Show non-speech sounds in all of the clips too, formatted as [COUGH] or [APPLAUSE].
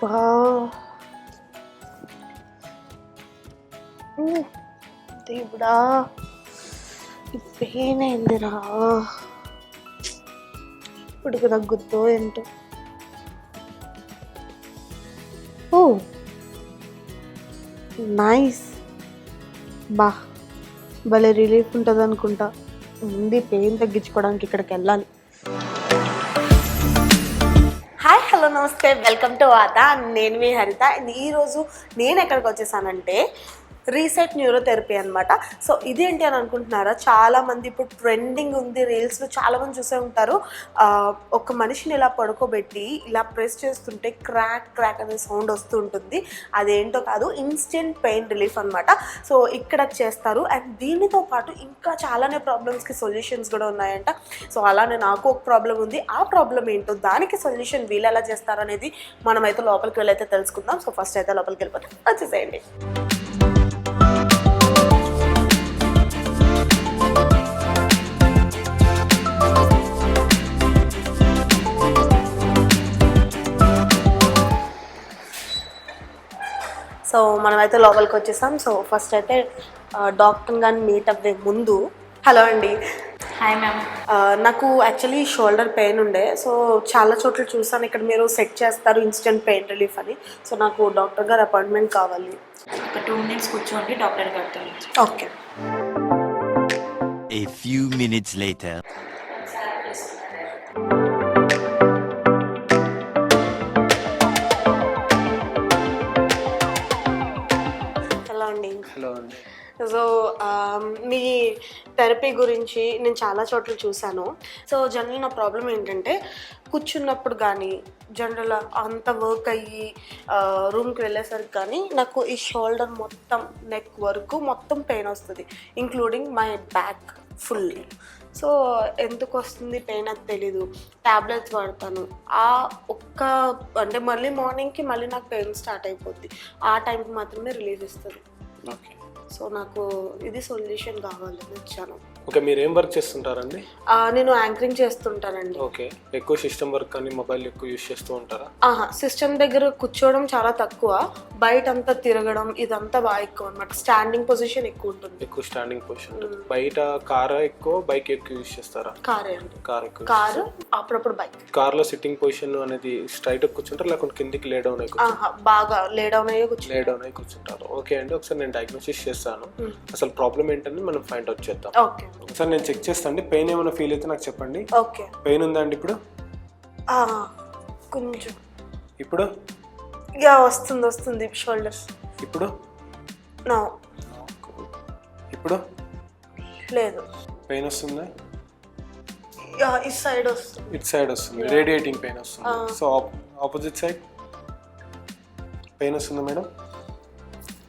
బా దేవుడా పెయిన్ అయిందిరా ఇప్పుడు తగ్గుద్దో ఏంటో. Oh nice. బా భలే రిలీఫ్ ఉంటుంది అనుకుంటా ఉంది పెయిన్ తగ్గించుకోవడానికి ఇక్కడికి వెళ్ళాలి. నమస్తే వెల్కమ్ టు వాత నేను మీ హరిత. అండ్ ఈరోజు నేను ఎక్కడికి వచ్చేసానంటే రీసెట్ న్యూరోథెరపీ అనమాట సో ఇదేంటి అని అనుకుంటున్నారా? చాలామంది ఇప్పుడు ట్రెండింగ్ ఉంది రీల్స్లో చాలామంది చూసే ఉంటారు. ఒక మనిషిని ఇలా పడుకోబెట్టి ఇలా ప్రెస్ చేస్తుంటే క్రాక్ క్రాక్ అనే సౌండ్ వస్తూ ఉంటుంది. అదేంటో కాదు ఇన్స్టెంట్ పెయిన్ రిలీఫ్ అనమాట సో ఇక్కడ చేస్తారు. అండ్ దీనితో పాటు ఇంకా చాలానే ప్రాబ్లమ్స్కి సొల్యూషన్స్ కూడా ఉన్నాయంట. సో అలానే నాకు ఒక ప్రాబ్లం ఉంది. ఆ ప్రాబ్లం ఏంటో దానికి సొల్యూషన్ వీళ్ళు ఎలా చేస్తారనేది మనమైతే లోపలికి వెళ్ళైతే తెలుసుకుందాం. సో ఫస్ట్ అయితే లోపలికి వెళ్ళిపోతే. వచ్చేసేయండి. సో మనమైతే లోపలికి వచ్చేసాం. సో ఫస్ట్ అయితే డాక్టర్ గారిని మీట్ అవ్వే ముందు హలో అండి. హాయ్ మ్యామ్ నాకు యాక్చువల్లీ షోల్డర్ పెయిన్ ఉండే. సో చాలా చోట్ల చూసాను. ఇక్కడ మీరు సెట్ చేస్తారు ఇన్స్టెంట్ పెయిన్ రిలీఫ్ అని. సో నాకు డాక్టర్ గారు అపాయింట్మెంట్ కావాలి. ఒక టూ మినిట్స్ కూర్చోండి డాక్టర్ గారితో okay. A few minutes later. So um, మీ థెరపీ గురించి నేను చాలా చోట్ల చూశాను. సో జనరల్ నా ప్రాబ్లం ఏంటంటే కూర్చున్నప్పుడు కానీ జనరల్ అంత వర్క్ అయ్యి రూమ్కి వెళ్ళేసరికి కానీ నాకు ఈ షోల్డర్ మొత్తం నెక్ వరకు మొత్తం పెయిన్ వస్తుంది including my back fully so ఎందుకు వస్తుంది పెయిన్ అది తెలీదు. ట్యాబ్లెట్స్ వాడతాను. ఆ ఒక్క అంటే మళ్ళీ మార్నింగ్కి మళ్ళీ నాకు పెయిన్ స్టార్ట్ అయిపోద్ది. ఆ టైంకి మాత్రమే రిలీఫ్ ఇస్తుంది. ఓకే సో నాకు ఇది సొల్యూషన్ కావాలని వచ్చాను. ఓకే మీరు ఏం వర్క్ చేస్తుంటారండి? నేను యాంకరింగ్ చేస్తుంటానండి. ఓకే ఎక్కువ సిస్టమ్ వర్క్ కానీ మొబైల్ ఎక్కువ యూస్ చేస్తూ ఉంటారా? ఆహా సిస్టమ్ దగ్గర కూర్చోవడం చాలా తక్కువ. బయట అంతా తిరగడం ఇదంతా బాగా ఎక్కువ అనమాట స్టాండింగ్ పొజిషన్ ఎక్కువ ఉంటుంది. ఎక్కువ స్టాండింగ్ పొజిషన్ ఉంటుంది. బయట కార్ ఎక్కువ బైక్ ఎక్కువ యూస్ చేస్తారా? కారే అండి. కార్ ఎక్కువ కారు అప్పుడప్పుడు బైక్ కార్లో సిట్టింగ్ పొజిషన్ అనేది స్ట్రైట్ కూర్చుంటారు? లేకుంటే కిందికి లే డౌన్ అయి కూర్చుంటారు? బాగా లే డౌన్ అయ్యే కూర్చో లే డౌన్ అయి కూర్చుంటారు. ఓకే అండి ఒకసారి నేను డయాగ్నోసిస్ చేస్తాను. అసలు ప్రాబ్లం ఏంటని మనం ఫైండ్ అవుట్ చేద్దాం. ఓకే. ఒకసారి నేను చెక్ చేస్తాను అండి. పెయిన్ ఏమైనా ఫీల్ అయితే నాకు చెప్పండి. ఓకే. పెయిన్ ఉందా అండి ఇప్పుడు? ఆ, కొంచెం. ఇప్పుడు? యా వస్తుంది వస్తుంది షోల్డర్స్. ఇప్పుడు? నో. ఇప్పుడు? లేదు. పెయిన్ వస్తుందా? యా ఈ సైడ్ వస్తుంది. ఇట్ సైడ్ వస్తుంది. రేడియేటింగ్ పెయిన్ వస్తుంది. So opposite side? పెయిన్ వస్తుందా మేడం?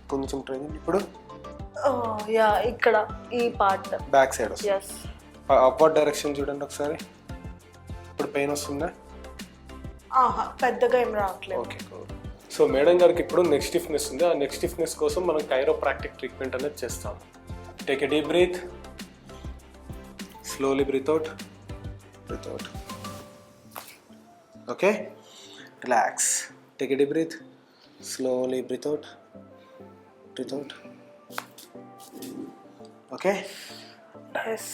కొంచెం ట్రై చేయండి. ఇప్పుడు? యా ఇక్కడ ఈ part back side yes upward direction చూడండి ఒకసారి. ఇప్పుడు పెయిన్ వస్తుందా? ఆహా పెద్దగా ఏం రావట్లేదు. ఓకే సో మేడం గారికి ఇప్పుడు నెక్ స్టిఫ్నెస్ ఉంది. ఆ నెక్ స్టిఫ్నెస్ కోసం మనం కైరోప్రాక్టిక్ ట్రీట్మెంట్ అనేది చేస్తాం. Take a deep breath slowly breathe out breathe out okay relax take a deep breath slowly breathe out breathe out okay yes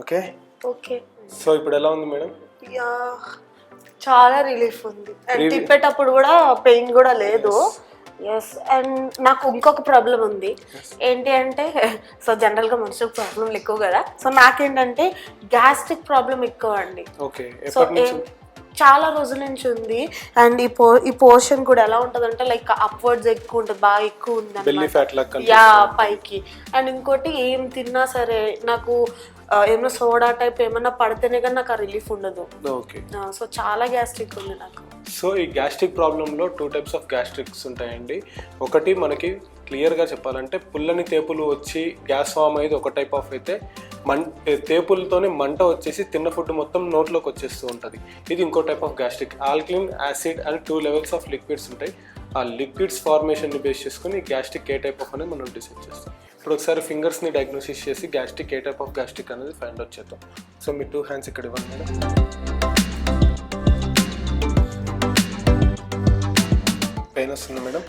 okay okay so ఇప్పుడు ఎలా ఉంది madam yeah చాలా relief ఉంది. And. తిప్పేటప్పుడు కూడా pain కూడా లేదు. ఎస్ అండ్ నాకు ఇంకొక ప్రాబ్లం ఉంది. ఏంటి అంటే సో జనరల్గా మనుషులకు ప్రాబ్లం ఎక్కువ కదా. సో నాకేంటంటే గ్యాస్ట్రిక్ ప్రాబ్లం ఎక్కువ అండి. ఓకే సో చాలా రోజుల నుంచి ఉంది. అండ్ ఈ పో ఈ పోర్షన్ కూడా ఎలా ఉంటుంది అంటే లైక్ అప్వర్డ్స్ ఎక్కువ ఉంటుంది బాగా ఎక్కువ ఉంది యా పైకి. అండ్ ఇంకోటి ఏం తిన్నా సరే నాకు ఏమైనా సోడా టైప్ ఏమైనా పడితేనే కానీ నాకు ఆ రిలీఫ్ ఉండదు. ఓకే సో చాలా గ్యాస్ట్రిక్ ఉంది నాకు. సో ఈ గ్యాస్ట్రిక్ ప్రాబ్లంలో టూ టైప్స్ ఆఫ్ గ్యాస్ట్రిక్స్ ఉంటాయండి. ఒకటి మనకి క్లియర్గా చెప్పాలంటే పుల్లని తేపులు వచ్చి గ్యాస్ ఫామ్ అయ్యేది ఒక టైప్ ఆఫ్ అయితే మం తేపులతోనే మంట వచ్చేసి తిన్న ఫుడ్ మొత్తం నోట్లోకి వచ్చేస్తూ ఉంటుంది. ఇది ఇంకో type of gastric alkaline acid and two levels of liquids ఉంటాయి. ఆ లిక్విడ్స్ ఫార్మేషన్ని బేస్ చేసుకుని గ్యాస్ట్రిక్ ఏ టైప్ ఆఫ్ అనేది మనం డిసైడ్ చేస్తాం. ఇప్పుడు ఒకసారి ఫింగర్స్ని డయాగ్నోసిస్ చేసి గ్యాస్ట్రిక్ ఏ టైప్ ఆఫ్ గ్యాస్ట్రిక్ అనేది ఫైండ్ అవుట్ చేద్దాం. సో మీ టూ హ్యాండ్స్ ఇక్కడ ఇవ్వండి మేడం పెయిన్ వస్తుంది మేడం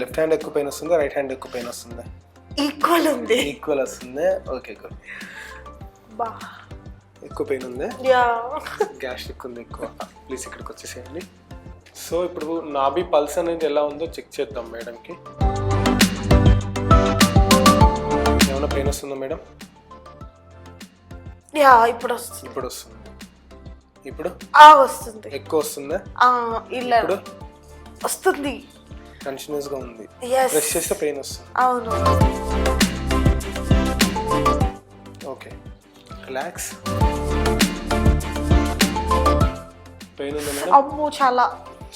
లెఫ్ట్ హ్యాండ్ ఎక్కువ పెయిన్ వస్తుందా రైట్ హ్యాండ్ ఎక్కువ పెయిన్ వస్తుందా. ఈక్వల్ ఉంది. ఈక్వల్ వస్తుంది. ఓకే గుడ్ బా. ఎక్కువ పెయిన్ ఉంది? యా. గ్యాస్ట్రిక్ ఉంది ఎక్కువ. ప్లీజ్ ఇక్కడికి వచ్చేసేయండి. సో ఇప్పుడు నాభి పల్స్ అనేది ఎలా ఉందో చెక్ చేద్దాం మేడంకి. ఏమైనా పెయిన్ వస్తుందా మేడం? యా ఇప్పుడు వస్తుంది. ఇప్పుడు వస్తుంది. ఇప్పుడు? ఆ వస్తుంది. ఎక్కువ వస్తుందా? ఆ ఇలా. ఇప్పుడు? వస్తుంది. కంటిన్యూస్గా ఉంది. ఎస్ ప్రెస్ చేస్తే పెయిన్ వస్తుంది. అవును. రిలాక్స్ పెయిన్ ఉందా మేడం? అమ్మో చాలా.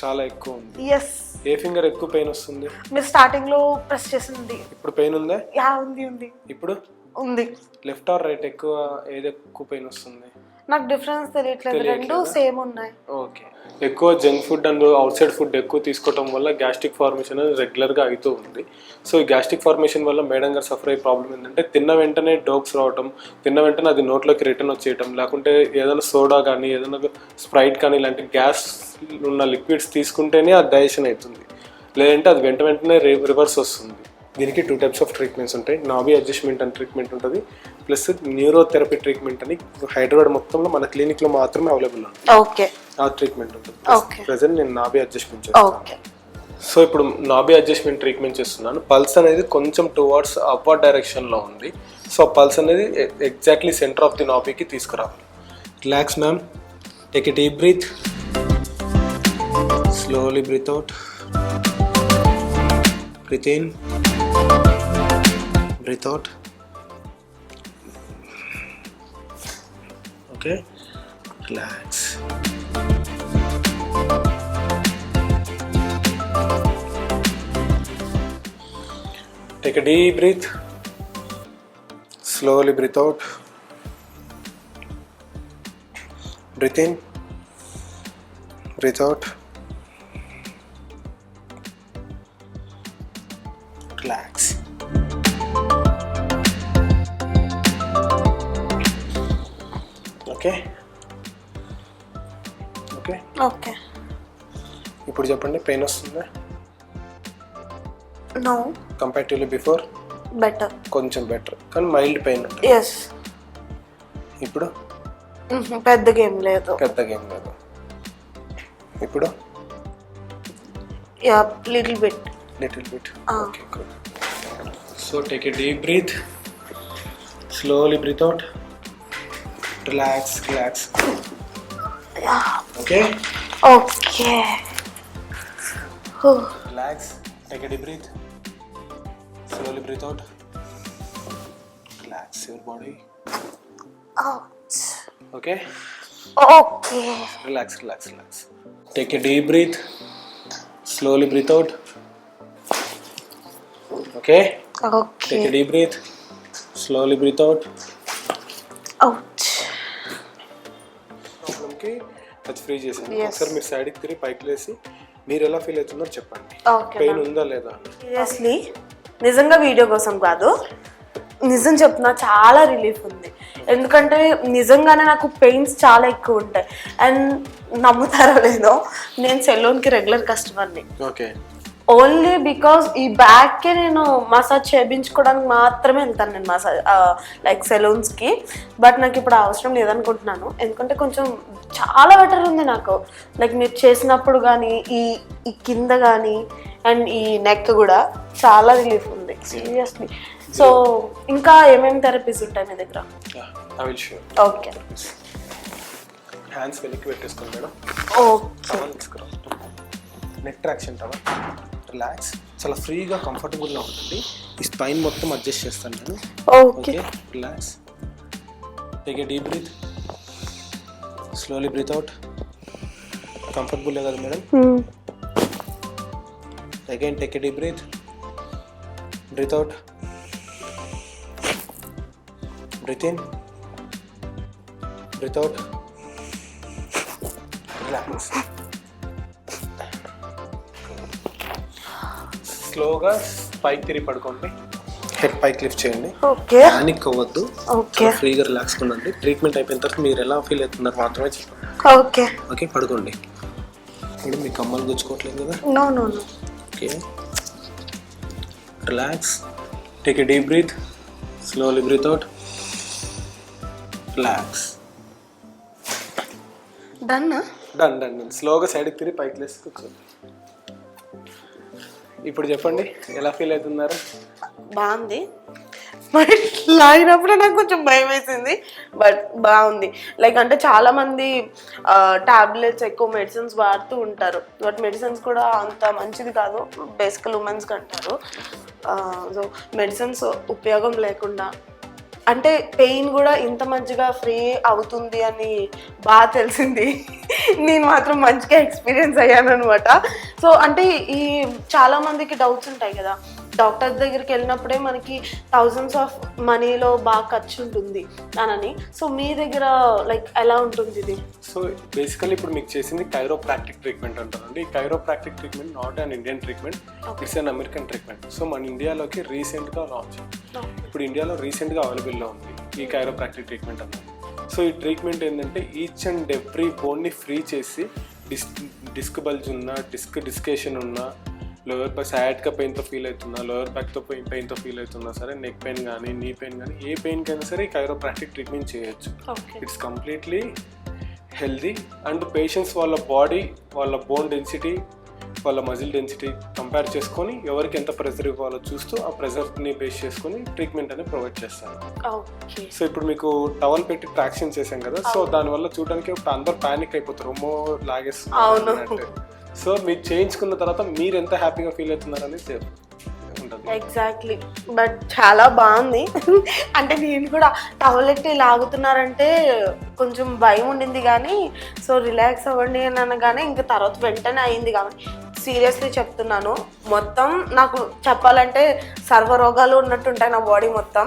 చాలా ఎక్కువ ఉంది. ఎస్ ఏ ఫింగర్ ఎక్కువ పెయిన్ వస్తుంది? మీరు స్టార్టింగ్లో ప్రెస్ చేసింది. ఇప్పుడు పెయిన్ ఉందా? యా ఉంది ఉంది. ఇప్పుడు? ఉంది. లెఫ్ట్ ఆర్ రైట్ ఎక్కువ ఏది ఎక్కువ పెయిన్ వస్తుంది? నాకు డిఫరెన్స్ తెలియట్లేదు. రెండు? సేమ్ ఉన్నాయి. ఓకే ఎక్కువ junk food and outside food ఎక్కువ తీసుకోవడం వల్ల గ్యాస్ట్రిక్ ఫార్మేషన్ అనేది రెగ్యులర్గా అవుతూ ఉంది. సో ఈ గ్యాస్ట్రిక్ ఫార్మేషన్ వల్ల మేడం గారు సఫర్ అయ్యే ప్రాబ్లం ఏంటంటే తిన్న వెంటనే డోక్స్ రావటం తిన్న వెంటనే అది నోట్లోకి రిటర్న్ వచ్చేయటం లేకుంటే ఏదైనా సోడా కానీ ఏదైనా స్ప్రైట్ కానీ ఇలాంటి గ్యాస్ ఉన్న లిక్విడ్స్ తీసుకుంటేనే అది డైజెషన్ అవుతుంది. లేదంటే అది వెంట వెంటనే రివర్స్ వస్తుంది. దీనికి టూ టైప్స్ ఆఫ్ ట్రీట్మెంట్స్ ఉంటాయి. నాబీ అడ్జస్ట్మెంట్ అండ్ ట్రీట్మెంట్ ఉంటుంది. ప్లస్ న్యూరోథెరపీ ట్రీట్మెంట్ అని హైదరాబాద్ మొత్తంలో మన క్లినిక్లో మాత్రమే అవైలబుల్ ఉంది ఓకే. ఆ ట్రీట్మెంట్ ఉంటుంది. ప్రజెంట్ నేను నాబీ అడ్జస్ట్మెంట్ చేస్తాను. సో ఇప్పుడు నాబీ అడ్జస్ట్మెంట్ ట్రీట్మెంట్ చేస్తున్నాను. పల్స్ అనేది కొంచెం టువర్డ్స్ అప్వర్డ్ డైరెక్షన్లో ఉంది. సో పల్స్ అనేది ఎగ్జాక్ట్లీ సెంటర్ ఆఫ్ ది నాబీకి తీసుకురావాలి. Relax ma'am take a deep breath slowly breathe out breathe in breathe out Relax. Take a deep breath. Slowly breathe out. Breathe in. Breathe out. Relax. Okay. Okay. Okay. ఇప్పుడు చెప్పండి pain వస్తుందా? No. Comparatively before better. కొంచెం better. కానీ mild pain yes ఇప్పుడు? పెద్దగా ఏం లేదు. పెద్దగా ఏం లేదు. ఇప్పుడు? Yeah little bit little bit. Okay good so take a deep breath slowly breathe out relax, relax. Okay? Okay. Relax. Take a deep breath. Slowly breathe out. Relax your body. Out. Okay? Okay. Relax, relax, relax. Take a deep breath. Slowly breathe out. Okay? Okay. Take a deep breath. Slowly breathe out. Out. Touch free Yes. ఒకసారి మీరు సైడ్కి తిరిగి పైకి లేసి మీరు ఎలా feel అవుతుందో చెప్పండి. ఓకే పెయిన్ ఉందా లేదా? సీరియస్లీ నిజంగా వీడియో కోసం కాదు. నిజం చెప్తున్నా చాలా రిలీఫ్ ఉంది. ఎందుకంటే నిజంగానే నాకు పెయిన్స్ చాలా ఎక్కువ ఉంటాయి. అండ్ నమ్ముతారో లేదో నేను సెలూన్కి రెగ్యులర్ కస్టమర్ని ఓకే ఓన్లీ బికాస్ ఈ బ్యాక్కే నేను మసాజ్ చేయించుకోవడానికి మాత్రమే వెళ్తాను నేను మసాజ్ లైక్ సెలూన్స్కి బట్ నాకు ఇప్పుడు అవసరం లేదనుకుంటున్నాను. ఎందుకంటే కొంచెం చాలా బెటర్ ఉంది నాకు. లైక్ మీరు చేసినప్పుడు కానీ ఈ ఈ కింద కానీ అండ్ ఈ నెక్ కూడా చాలా రిలీఫ్ ఉంది సీరియస్లీ సో ఇంకా ఏమేమి థెరపీస్ ఉంటాయి మీ దగ్గర? ఓకే హ్యాండ్స్ వెనక్కి పెట్టేసుకోండి madam. Okay neck traction relax చాలా ఫ్రీగా కంఫర్టబుల్గా ఉంటుంది. ఈ స్పైన్ మొత్తం అడ్జస్ట్ చేస్తాను నేను. Okay relax take a deep breath slowly breathe out comfortable కదా madam again take a deep breath breathe out breathe in breathe out relax స్లోగా పైకి తిరిగి పడుకోండి. హెడ్ పైకి లిఫ్ట్ చేయండి. ఓకే. పానిక్ అవ్వద్దు. ఓకే. ఫ్రీగా రిలాక్స్ ఉండండి. ట్రీట్మెంట్ అయిపోయిన తర్వాత మీరు ఎలా ఫీల్ అవుతున్నారు మాత్రమే చెప్పండి. ఓకే. ఓకే పడుకోండి. ఇప్పుడు మీ కమ్మలు గుచ్చుకోవట్లేదు కదా? No no no. Okay. Relax take a deep breath slowly breathe out relax done done done done స్లోగా సైడ్కి తిరిగి పైకి లేసి కూర్చోండి. ఇప్పుడు చెప్పండి ఎలా ఫీల్ అవుతున్నారు? బాగుంది. [LAUGHS] లాగినప్పుడు నాకు కొంచెం భయం వేసింది బట్ బాగుంది. లైక్ అంటే చాలా మంది టాబ్లెట్స్ ఎక్కువ మెడిసిన్స్ వాడుతూ ఉంటారు. బట్ మెడిసిన్స్ కూడా అంత మంచిది కాదు బేసికల్ ఉమెన్స్కి అంటారు సో మెడిసిన్స్ ఉపయోగం లేకుండా అంటే పెయిన్ కూడా ఇంత మంచిగా ఫ్రీ అవుతుంది అని బాగా తెలిసింది. నేను మాత్రం మంచిగా ఎక్స్పీరియన్స్ అయ్యాను అనమాట సో అంటే ఈ చాలామందికి డౌట్స్ ఉంటాయి కదా. డాక్టర్ దగ్గరికి వెళ్ళినప్పుడే మనకి థౌజండ్స్ ఆఫ్ మనీలో బాగా ఖర్చు ఉంటుంది అని సో మీ దగ్గర లైక్ ఎలా ఉంటుంది ఇది? సో బేసికల్లీ ఇప్పుడు మీకు చేసింది కైరోప్రాక్టిక్ ట్రీట్మెంట్ అంటారండి. ఈ chiropractic treatment not an Indian treatment it's an American treatment so మన ఇండియాలోకి రీసెంట్గా లాంచ్ ఇప్పుడు ఇండియాలో రీసెంట్గా అవైలబుల్లో ఉంది ఈ కైరోప్రాక్టిక్ ట్రీట్మెంట్ అన్నది సో ఈ ట్రీట్మెంట్ ఏంటంటే ఈచ్ అండ్ ఎవ్రీ బోన్ని ఫ్రీ చేసి డిస్క్ డిస్క్ బల్జ్ ఉన్నా డిస్క్ డిస్కేషన్ ఉన్నా లోయర్ బ్యాక్ సయాడ్గా పెయిన్తో ఫీల్ అవుతున్నా లోయర్ బ్యాక్తో పెయిన్ పెయిన్తో ఫీల్ అవుతున్నా సరే నెక్ పెయిన్ కానీ నీ పెయిన్ కానీ ఏ పెయిన్కైనా సరే కైరోప్రాక్టిక్ ట్రీట్మెంట్ చేయొచ్చు. It's completely healthy and patients వాళ్ళ బాడీ వాళ్ళ బోన్ డెన్సిటీ వాళ్ళ మజిల్ డెన్సిటీ కంపేర్ చేసుకొని ఎవరికి ఎంత ప్రెజర్ ఇవ్వాలో చూస్తూ ఆ ప్రెజర్ని బేస్ చేసుకొని ట్రీట్మెంట్ అనేది ప్రొవైడ్ చేస్తాను సో ఇప్పుడు మీకు టవల్ పెట్టి ట్రాక్షన్ చేశాం కదా సో దానివల్ల చూడడానికి అందరు ప్యానిక్ అయిపోతారు. అమ్మో అవును. సో మీరు చేయించుకున్న తర్వాత మీరు ఎంత హ్యాపీగా ఫీల్ అవుతున్నారు అనేది ఎగ్జాక్ట్లీ బట్ చాలా బాగుంది. [LAUGHS] అంటే నేను కూడా టవలెట్ లాగుతున్నారంటే కొంచెం భయం ఉండింది కానీ సో రిలాక్స్ అవ్వండి అని అనగానే ఇంకా తర్వాత వెంటనే అయింది కాబట్టి సీరియస్లీ చెప్తున్నాను. మొత్తం నాకు చెప్పాలంటే సర్వరోగాలు ఉన్నట్టుంటాయి నా బాడీ మొత్తం.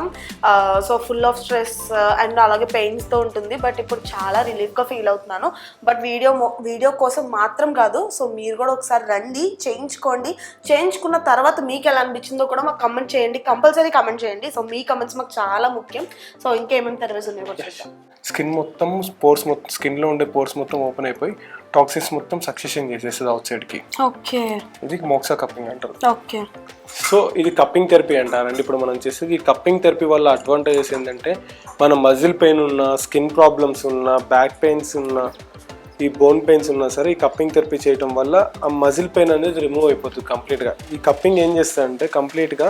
So full of stress and అలాగే పెయిన్స్తో ఉంటుంది. బట్ ఇప్పుడు చాలా రిలీఫ్గా ఫీల్ అవుతున్నాను. బట్ వీడియో వీడియో కోసం మాత్రం కాదు. సో మీరు కూడా ఒకసారి రండి చేయించుకోండి. చేయించుకున్న తర్వాత మీకు ఎలా అనిపించిందో కూడా మాకు కమెంట్ చేయండి. కంపల్సరీ కమెంట్ చేయండి. సో మీ కమెంట్స్ మాకు చాలా ముఖ్యం. సో ఇంకేమేమి తెరవేసి ఉన్నాయో స్కిన్ మొత్తం పోర్స్ మొత్తం స్కిన్లో ఉండే పోర్స్ మొత్తం ఓపెన్ అయిపోయి టాక్సిన్స్ మొత్తం సక్సెషన్ చేసేస్తుంది అవుట్ సైడ్కి ఓకే. ఇది మోక్సా కప్పింగ్ అంటారు. ఓకే. సో ఇది కప్పింగ్ థెరపీ అంటారండి. ఇప్పుడు మనం చేసేది ఈ కప్పింగ్ థెరపీ వల్ల అడ్వాంటేజెస్ ఏంటంటే మన మజిల్ పెయిన్ ఉన్న స్కిన్ ప్రాబ్లమ్స్ ఉన్న బ్యాక్ పెయిన్స్ ఉన్న ఈ బోన్ పెయిన్స్ ఉన్నా సరే ఈ కప్పింగ్ థెరపీ చేయడం వల్ల ఆ మజిల్ పెయిన్ అనేది రిమూవ్ అయిపోతుంది కంప్లీట్గా ఈ కప్పింగ్ ఏం చేస్తుందంటే కంప్లీట్గా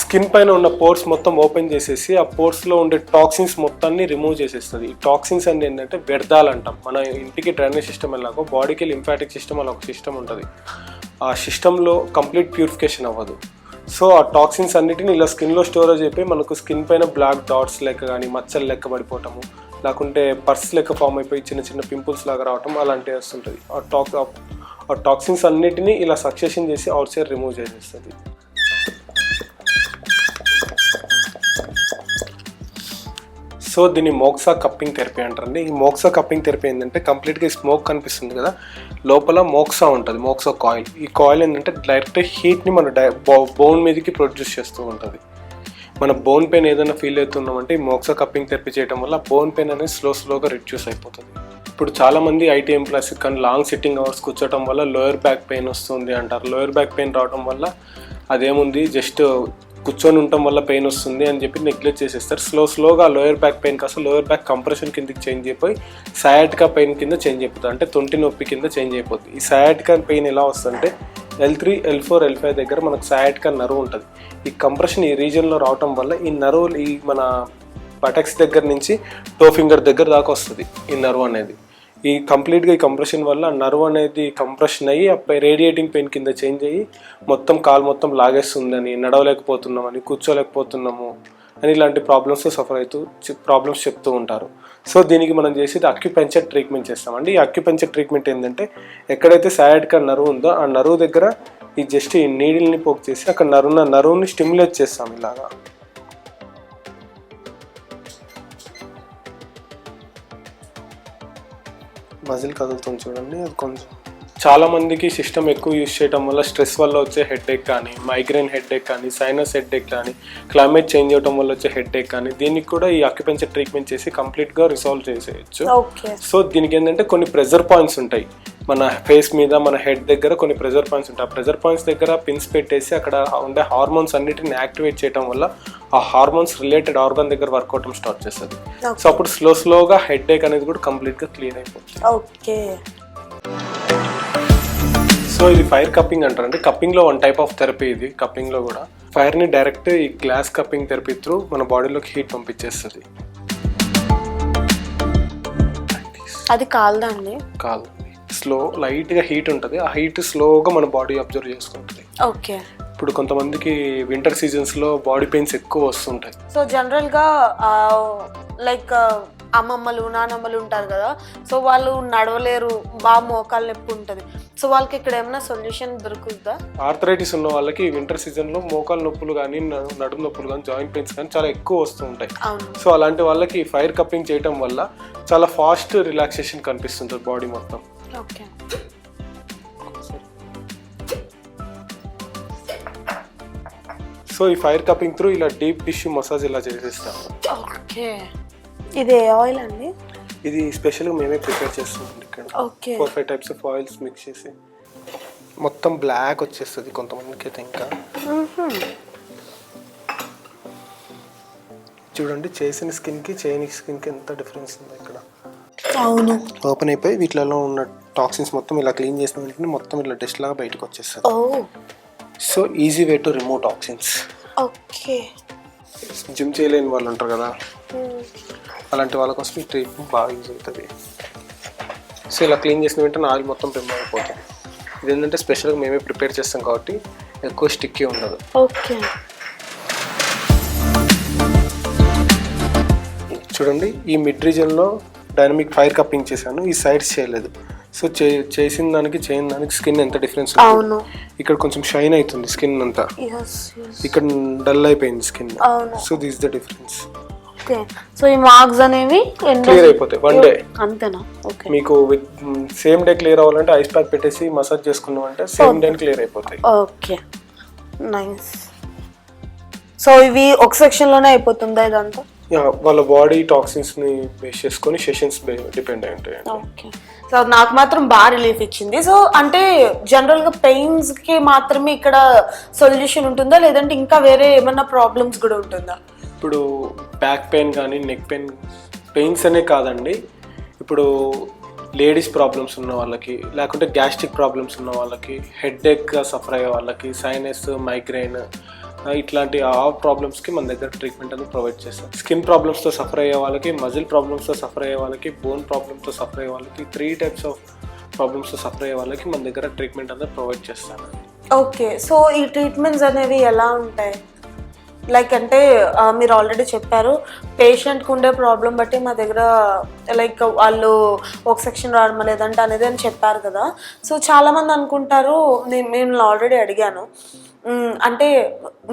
స్కిన్ పైన ఉన్న పోర్స్ మొత్తం ఓపెన్ చేసేసి ఆ పోర్స్లో ఉండే టాక్సిన్స్ మొత్తాన్ని రిమూవ్ చేసేస్తుంది. ఈ టాక్సిన్స్ అంటే ఏంటంటే వ్యర్థాలంటాం మన ఇంటికి డ్రైనేజ్ సిస్టమ్ ఎలాగో బాడీకి లింఫాటిక్ సిస్టమ్ అలా ఒక సిస్టమ్ ఉంటుంది. ఆ సిస్టంలో కంప్లీట్ ప్యూరిఫికేషన్ అవ్వదు. సో ఆ టాక్సిన్స్ అన్నిటిని ఇలా స్కిన్లో స్టోరేజ్ అయిపోయి మనకు స్కిన్ పైన బ్లాక్ డాట్స్ లెక్క కానీ మచ్చలు లెక్క పడిపోవటము లేకుంటే పర్స్ లెక్క ఫామ్ అయిపోయి చిన్న చిన్న పింపుల్స్ లాగా రావటం అలాంటివి వస్తుంటుంది. ఆ టాక్ ఆ టాక్సిన్స్ అన్నిటినీ ఇలా సక్సెషన్ చేసి అవుట్ సైడ్ రిమూవ్ చేసేస్తుంది. సో దీన్ని మోక్సా కప్పింగ్ థెరపీ అంటారండి. ఈ మోక్సా కప్పింగ్ థెరపీ ఏంటంటే కంప్లీట్గా స్మోక్ కనిపిస్తుంది కదా లోపల మోక్సా ఉంటుంది మోక్సా కాయిల్. ఈ కాయిల్ ఏంటంటే డైరెక్ట్ హీట్ని మన డై బోన్ మీదకి ప్రొడ్యూస్ చేస్తూ ఉంటుంది. మన బోన్ పెయిన్ ఏదైనా ఫీల్ అవుతున్నామంటే ఈ మోక్సా కప్పింగ్ థెరపీ చేయడం వల్ల బోన్ పెయిన్ అనేది స్లో స్లోగా రిడ్యూస్ అయిపోతుంది. ఇప్పుడు చాలామంది ఐటీ ఎంప్లాయీస్ కానీ లాంగ్ సిట్టింగ్ అవర్స్ కూర్చోవడం వల్ల లోయర్ బ్యాక్ పెయిన్ వస్తుంది అంటారు. లోయర్ బ్యాక్ పెయిన్ రావడం వల్ల అదేముంది? జస్ట్ కూర్చొని ఉండటం వల్ల పెయిన్ వస్తుంది అని చెప్పి నెగ్లెక్ట్ చేసేస్తారు. స్లో స్లోగా లోయర్ బ్యాక్ పెయిన్ కాస్త లోయర్ బ్యాక్ కంప్రెషన్ కిందకి చేంజ్ అయిపోయి సయాటికా పెయిన్ కింద చేంజ్ అయిపోతుంది. అంటే తొంటి నొప్పి కింద చేంజ్ అయిపోతుంది. ఈ సయాటికా పెయిన్ ఎలా వస్తుందంటే L three L four L five దగ్గర మనకు సయాటికా నరువు ఉంటుంది. ఈ కంప్రెషన్ ఈ రీజియన్లో రావటం వల్ల ఈ నరువులు ఈ మన బటక్స్ దగ్గర నుంచి టో ఫింగర్ దగ్గర దాకా వస్తుంది. ఈ నరువు అనేది. ఈ కంప్లీట్గా ఈ కంప్రెషన్ వల్ల నర్వ్ అనేది కంప్రెషన్ అయ్యి ఆ రేడియేటింగ్ పెయిన్ కింద చేంజ్ అయ్యి మొత్తం కాలు మొత్తం లాగేస్తుందని నడవలేకపోతున్నామని కూర్చోలేకపోతున్నాము అని ఇలాంటి ప్రాబ్లమ్స్ సఫర్ అవుతూ ప్రాబ్లమ్స్ చెప్తూ ఉంటారు. సో దీనికి మనం చేసేది అక్యుపెంచర్ ట్రీట్మెంట్ చేస్తామండి. ఈ అక్యుపెంచర్ ట్రీట్మెంట్ ఏంటంటే ఎక్కడైతే సయాడ్కా నరువు ఉందో ఆ నరువు దగ్గర ఈ జస్ట్ ఈ నీడిల్ని పోక్ చేసి అక్కడ నరువున్న నరువుని స్టిమ్యులేట్ చేస్తాం ఇలాగా. మజిల్ కదులుతుంది చూడండి. అది కొంచెం చాలా మందికి సిస్టమ్ ఎక్కువ యూజ్ చేయడం వల్ల స్ట్రెస్ వల్ల వచ్చే హెడ్ ఏక్ కానీ మైగ్రేన్ హెడ్ ఏక్ కానీ సైనస్ హెడ్ ఏక్ కానీ క్లైమేట్ చేంజ్ అవడం వల్ల వచ్చే హెడ్ ఏక్ కానీ దీనికి కూడా ఈ అక్యుపెంచర్ ట్రీట్మెంట్ చేసి కంప్లీట్గా రిసాల్వ్ చేసేయచ్చు. ఓకే. సో దీనికి ఏంటంటే కొన్ని ప్రెజర్ పాయింట్స్ ఉంటాయి. మన ఫేస్ మీద మన హెడ్ దగ్గర కొన్ని ప్రెజర్ పాయింట్స్ ఉంటాయి. ఆ ప్రెజర్ పాయింట్స్ దగ్గర పిన్స్ పెట్టేసి అక్కడ ఉండే హార్మోన్స్ అన్నిటిని యాక్టివేట్ చేయడం వల్ల ఆ హార్మోన్స్ రిలేటెడ్ ఆర్గన్ దగ్గర వర్క్ అవటం స్టార్ట్ చేస్తుంది. సో అప్పుడు స్లో స్లోగా హెడ్ ఏక్ అనేది కూడా కంప్లీట్గా క్లియర్ అయిపోతుంది. ఓకే సో ఇది ఫైర్ కప్పింగ్ అంటారండి కప్పింగ్లో వన్ టైప్ ఆఫ్ థెరపీ ఇది కప్పింగ్లో కూడా. ఫైర్ని డైరెక్ట్ ఈ గ్లాస్ కప్పింగ్ థెరపీ త్రూ మన బాడీలోకి హీట్ పంపించేస్తుంది. అది కాలదండి కాదు స్లో లైట్గా హీట్ ఉంటుంది. ఆ హీట్ స్లోగా మన బాడీ అబ్జర్వ్ చేసుకుంటుంది. ఓకే. ఇప్పుడు కొంతమందికి వింటర్ సీజన్స్లో బాడీ పెయిన్స్ ఎక్కువ వస్తుంటాయి. సో జనరల్గా లైక్ అమ్మమ్మలు నానమ్మలు ఉంటారు కదా సో వాళ్ళు నడవలేరు బాగా మోకాలు నొప్పి ఉంటుంది. సో వాళ్ళకి ఇక్కడ ఏమైనా సొల్యూషన్ దొరుకుతుందా ఆర్థరైటిస్ ఉన్న వాళ్ళకి వింటర్ సీజన్లో మోకాలు నొప్పులు కానీ నడుము నొప్పులు కానీ జాయింట్ పెయిన్స్ కానీ చాలా ఎక్కువ వస్తూ ఉంటాయి. సో అలాంటి వాళ్ళకి ఫైర్ కప్పింగ్ చేయటం వల్ల చాలా ఫాస్ట్ రిలాక్సేషన్ కనిపిస్తుంటుంది బాడీ మొత్తం. ఓకే. సో ఈ ఫైర్ కప్పింగ్ త్రూ ఇలా డీప్ టిష్యూ మసాజ్ ఇలా చేసేస్తాము ఓకే. ఇది ఏ ఆయిల్ అండి? ఇది స్పెషల్గా మేమే ప్రిపేర్ చేస్తామండి ఇక్కడ. Okay. Four five types of oils mix చేసి. మొత్తం బ్లాక్ వచ్చేస్తుంది కొంతమందికి అయితే ఇంకా. చూడండి చేసిన స్కిన్కి చేయని స్కిన్కి ఎంత డిఫరెన్స్ ఉంది ఇక్కడ. అవును. ఓపెన్ అయిపోయి వీటిలో ఉన్న టాక్సిన్స్ మొత్తం ఇలా క్లీన్ చేసిన వెంటనే మొత్తం ఇలా డస్ట్ లాగా బయటకు వచ్చేస్తుంది. So easy way to remove toxins okay. Gym చేయలేని వాళ్ళు ఉంటారు కదా? అలాంటి వాళ్ళ కోసం ఈ ట్రీట్మెంట్ బాగా యూజ్ అవుతుంది. సో ఇలా క్లీన్ చేసిన వెంటనే ఆయిల్ మొత్తం రిమూవ్ అయిపోతుంది. ఇది ఏంటంటే స్పెషల్గా మేమే ప్రిపేర్ చేస్తాం కాబట్టి ఎక్కువ స్టిక్కీ ఉండదు. ఓకే. చూడండి ఈ మిడ్ రీజన్లో డైనమిక్ ఫైర్ కప్పింగ్ చేశాను. ఈ సైడ్స్ చేయలేదు. సో చే చేసిన దానికి చేయని దానికి స్కిన్ ఎంత డిఫరెన్స్ అవును. ఇక్కడ కొంచెం షైన్ అవుతుంది స్కిన్ అంతా. ఎస్ ఇక్కడ డల్ అయిపోయింది స్కిన్. అవును. So this the difference okay so ఈ మార్క్స్ అనేవి ఎన్ని క్లియర్ అయిపోతాయి. వన్ డే అంతేనా? ఓకే మీకు సేమ్ డే క్లియర్ అవ్వాలంటే ఐస్ ప్యాక్ పెట్టేసి మసాజ్ చేసుకున్నాం అంటే సేమ్ డే క్లియర్ అయిపోతాయి. ఓకే నైస్ సో ఇవి ఒక సెక్షన్లోనే అయిపోతుందా ఇదంతా? వాళ్ళ బాడీ టాక్సిన్స్ని బేస్ చేసుకొని సెషన్స్ డిపెండ్ అయి ఉంటాయి ఓకే. సో నాకు మాత్రం బాగా రిలీఫ్ ఇచ్చింది. సో అంటే జనరల్గా పెయిన్స్కి మాత్రమే ఇక్కడ సొల్యూషన్ ఉంటుందా? లేదంటే ఇంకా వేరే ఏమైనా ప్రాబ్లమ్స్ కూడా ఉంటుందా? ఇప్పుడు బ్యాక్ పెయిన్ కానీ నెక్ పెయిన్ పెయిన్స్ అనే కాదండి. ఇప్పుడు లేడీస్ ప్రాబ్లమ్స్ ఉన్న వాళ్ళకి లేకుంటే గ్యాస్ట్రిక్ ప్రాబ్లమ్స్ ఉన్న వాళ్ళకి హెడ్ ఎక్గా సఫర్ అయ్యే వాళ్ళకి సైనస్ మైగ్రైన్ ఇట్లాంటి ఆ ప్రాబ్లమ్స్కి మన దగ్గర ట్రీట్మెంట్ అనేది ప్రొవైడ్ చేస్తాం. స్కిన్ ప్రాబ్లమ్స్తో సఫర్ అయ్యే వాళ్ళకి మజిల్ ప్రాబ్లమ్స్తో సఫర్ అయ్యే వాళ్ళకి బోన్ ప్రాబ్లమ్స్తో సఫర్ అయ్యే వాళ్ళకి త్రీ టైప్స్ ఆఫ్ ప్రాబ్లమ్స్తో సఫర్ అయ్యే వాళ్ళకి మన దగ్గర ట్రీట్మెంట్ అనేది ప్రొవైడ్ చేస్తాను ఓకే సో ఈ ట్రీట్మెంట్స్ అనేవి ఎలా ఉంటాయి? లైక్ అంటే మీరు ఆల్రెడీ చెప్పారు పేషెంట్కి ఉండే ప్రాబ్లం బట్టి మా దగ్గర లైక్ వాళ్ళు ఒక సెక్షన్ రావడం లేదంటే అనేది అని చెప్పారు కదా. సో చాలామంది అనుకుంటారు నేను నేను ఆల్రెడీ అడిగాను. అంటే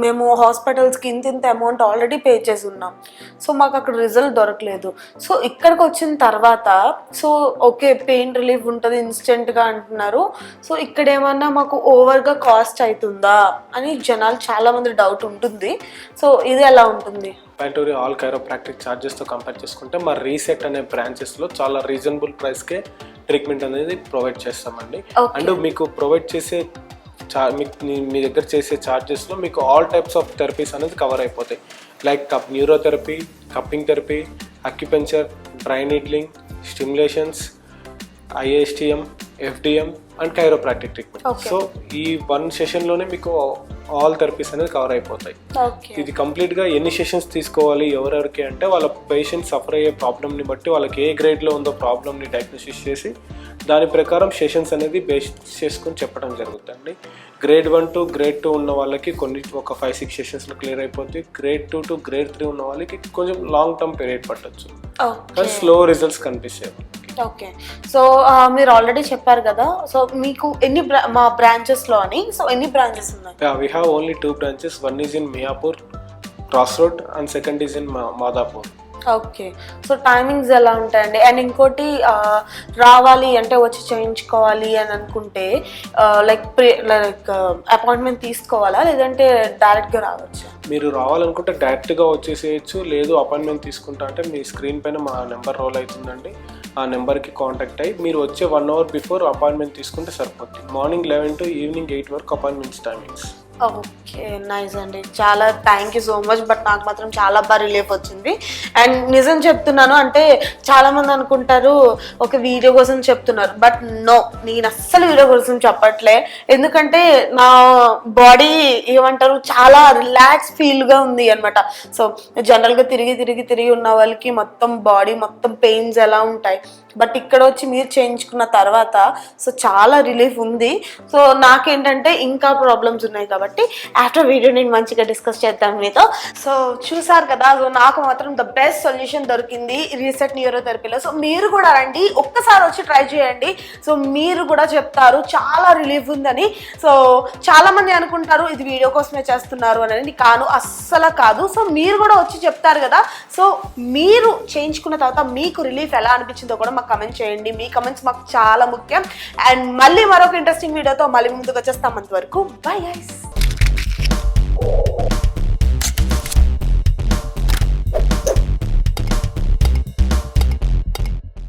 మేము హాస్పిటల్స్కి ఇంత ఇంత అమౌంట్ ఆల్రెడీ పే చేసి ఉన్నాం. సో మాకు అక్కడ రిజల్ట్ దొరకలేదు. సో ఇక్కడికి వచ్చిన తర్వాత సో ఓకే పెయిన్ రిలీఫ్ ఉంటుంది ఇన్స్టెంట్గా అంటున్నారు. సో ఇక్కడ ఏమన్నా మాకు ఓవర్గా కాస్ట్ అవుతుందా అని జనాలు చాలా మంది డౌట్ ఉంటుంది. సో ఇది ఎలా ఉంటుంది? ప్యాంటోరీ ఆల్ కైరోప్రాక్టిక్ ఛార్జెస్తో కంపేర్ చేసుకుంటే మా రీసెట్ అనే బ్రాంచెస్లో చాలా రీజనబుల్ ప్రైస్కే ట్రీట్మెంట్ అనేది ప్రొవైడ్ చేస్తామండి. అండ్ మీకు ప్రొవైడ్ చేసే మీకు మీ- దగ్గర చేసే ఛార్జెస్లో మీకు ఆల్ టైప్స్ ఆఫ్ థెరపీస్ అనేది కవర్ అయిపోతాయి. Like cup neurotherapy cupping therapy acupuncture dry needling stimulations IASTM FDM and chiropractic treatment. So ఈ వన్ సెషన్లోనే మీకు ఆల్ థెరపీస్ అనేది కవర్ అయిపోతాయి. ఇది కంప్లీట్గా ఎన్ని సెషన్స్ తీసుకోవాలి ఎవరెవరికి అంటే వాళ్ళ పేషెంట్ సఫర్ అయ్యే ప్రాబ్లమ్ని బట్టి వాళ్ళకి ఏ గ్రేడ్లో ఉందో ప్రాబ్లమ్ని డయాగ్నోసిస్ చేసి దాని ప్రకారం సెషన్స్ అనేది బేస్ చేసుకొని చెప్పడం జరుగుతుంది. Grade one to grade two ఉన్న వాళ్ళకి కొన్ని ఒక ఫైవ్ సిక్స్ సెషన్స్లో క్లియర్ అయిపోతుంది grade two to grade three ఉన్న వాళ్ళకి కొంచెం లాంగ్ టర్మ్ పీరియడ్ పట్టొచ్చు. కానీ స్లో రిజల్ట్స్ కనిపిస్తాయి. ఓకే సో uh, మీరు ఆల్రెడీ చెప్పారు కదా. సో మీకు ఎన్ని మా బ్రాంచెస్లో అని. సో ఎన్ని బ్రాంచెస్ ఉన్నాయి? We have only two branches one is in Miyapur cross road and second is in Madhapur okay. So timings ఎలా ఉంటాయండి? అండ్ ఇంకోటి రావాలి అంటే వచ్చి చేయించుకోవాలి అని అనుకుంటే లైక్ ప్రే లైక్ అపాయింట్మెంట్ తీసుకోవాలా? లేదంటే డైరెక్ట్గా రావచ్చు? మీరు రావాలనుకుంటే డైరెక్ట్గా వచ్చేసేయచ్చు. లేదు అపాయింట్మెంట్ తీసుకుంటా అంటే మీ స్క్రీన్ పైన మా నెంబర్ రోల్ అవుతుందండి. ఆ నెంబర్కి కాంటాక్ట్ అయ్యి మీరు వచ్చే వన్ అవర్ బిఫోర్ అపాయింట్మెంట్ తీసుకుంటే సరిపోతుంది morning eleven to evening eight వరకు అపాయింట్మెంట్స్ టైమింగ్స్ ఓకే నైస్ అండి. చాలా thank you so much but నాకు మాత్రం చాలా బాగా రిలీఫ్ వచ్చింది. అండ్ నిజం చెప్తున్నాను అంటే చాలా మంది అనుకుంటారు ఒక వీడియో కోసం చెప్తున్నారు. బట్ నో నేను అస్సలు వీడియో కోసం చెప్పట్లే. ఎందుకంటే నా బాడీ ఏమంటారు చాలా రిలాక్స్ ఫీల్గా ఉంది అనమాట సో జనరల్గా తిరిగి తిరిగి తిరిగి ఉన్న వాళ్ళకి మొత్తం బాడీ మొత్తం పెయిన్స్ ఎలా ఉంటాయి? బట్ ఇక్కడ వచ్చి మీరు చేయించుకున్న తర్వాత సో చాలా రిలీఫ్ ఉంది. సో నాకేంటంటే ఇంకా ప్రాబ్లమ్స్ ఉన్నాయి కాబట్టి ఆఫ్టర్ వీడియో నేను మంచిగా డిస్కస్ చేద్దాం మీతో. సో చూసారు కదా సో నాకు మాత్రం ద బెస్ట్ సొల్యూషన్ దొరికింది. రీసెంట్ న్యూరోథెరపీలో సో మీరు కూడా రండి ఒక్కసారి వచ్చి ట్రై చేయండి. సో మీరు కూడా చెప్తారు చాలా రిలీఫ్ ఉందని. సో చాలామంది అనుకుంటారు ఇది వీడియో కోసమే చేస్తున్నారు అని కాను అస్సలు కాదు. సో మీరు కూడా వచ్చి చెప్తారు కదా. సో మీరు చేయించుకున్న తర్వాత మీకు రిలీఫ్ ఎలా అనిపించిందో కూడా మాకు కమెంట్ చేయండి. మీ కమెంట్స్ మాకు చాలా ముఖ్యం. అండ్ మళ్ళీ మరొక ఇంట్రెస్టింగ్ వీడియోతో మళ్ళీ ముందుకు వచ్చేస్తాం అంతవరకు. By ice